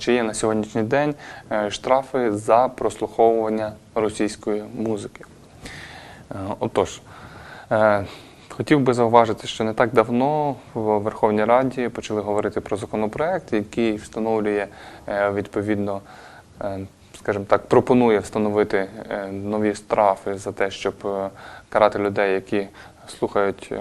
чи є на сьогоднішній день е, штрафи за прослуховування російської музики. Е, Отож, е, хотів би зауважити, що не так давно в Верховній Раді почали говорити про законопроект, який встановлює відповідно, скажімо так, пропонує встановити нові штрафи за те, щоб карати людей, які слухають.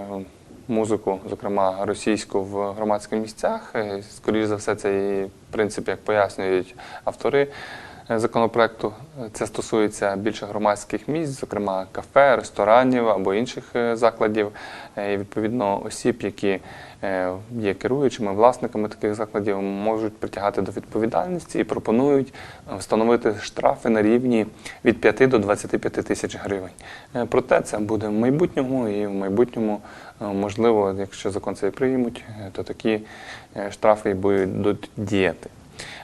Музику, зокрема російську, в громадських місцях. Е, Скоріше за все, це і принцип, як пояснюють автори законопроекту. Це стосується більше громадських місць, зокрема кафе, ресторанів або інших е, закладів. Е, І відповідно осіб, які е, є керуючими власниками таких закладів, можуть притягати до відповідальності і пропонують е, встановити штрафи на рівні від 5 до 25 тисяч гривень. Е, Проте це буде в майбутньому і в майбутньому, е, можливо, якщо закон цей приймуть, е, то такі е, штрафи будуть діяти.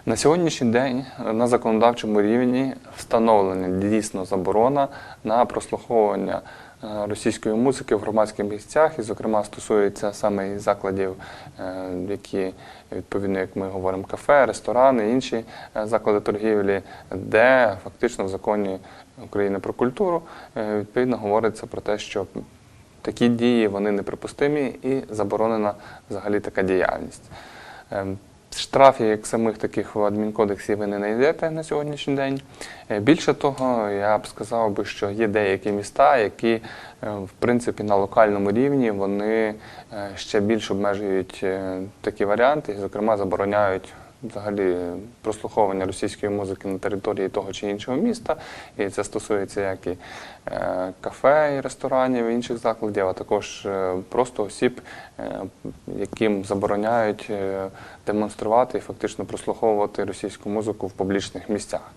На сьогоднішній день на законодавчому рівні встановлена дійсно заборона на прослуховування е, російської музики в громадських місцях, і, зокрема, стосується саме закладів, е, які відповідно, як ми говоримо, кафе, ресторани, інші е, заклади торгівлі, де фактично в законі України про культуру відповідно говориться про те, що такі дії вони неприпустимі і заборонена взагалі така діяльність. Штрафів, як самих таких в адмінкодексі, ви не знайдете на сьогоднішній день. Е, Більше того, я б сказав би, що є деякі міста, які е, в принципі на локальному рівні вони е, ще більш обмежують такі варіанти, зокрема, забороняють взагалі прослуховування російської музики на території того чи іншого міста. І це стосується як і е, кафе, і ресторанів, і інших закладів, а також е, просто осіб, е, яким забороняють демонструвати і фактично прослуховувати російську музику в публічних місцях.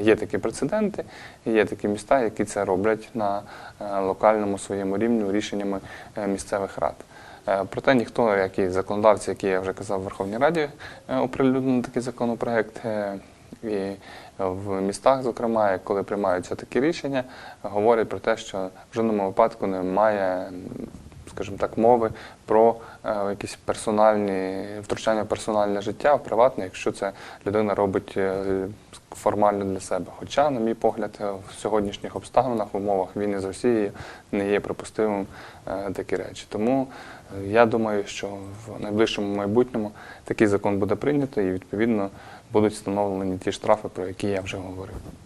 Є такі прецеденти, є такі міста, які це роблять на локальному своєму рівні рішеннями місцевих рад. Е, Проте ніхто, як і законодавці, які я вже казав в Верховній Раді, оприлюднив оприлюднили такий законопроект. е, І в містах, зокрема, коли приймаються такі рішення, говорять про те, що в жодному випадку немає, скажімо так, мови про е, якісь персональні втручання в персональне життя, в приватне, якщо це людина робить е, формально для себе. Хоча, на мій погляд, е, в сьогоднішніх обставинах, в умовах війни з Росією не є припустимим такі речі. Тому я думаю, що в найближчому майбутньому такий закон буде прийнято і відповідно будуть встановлені ті штрафи, про які я вже говорив.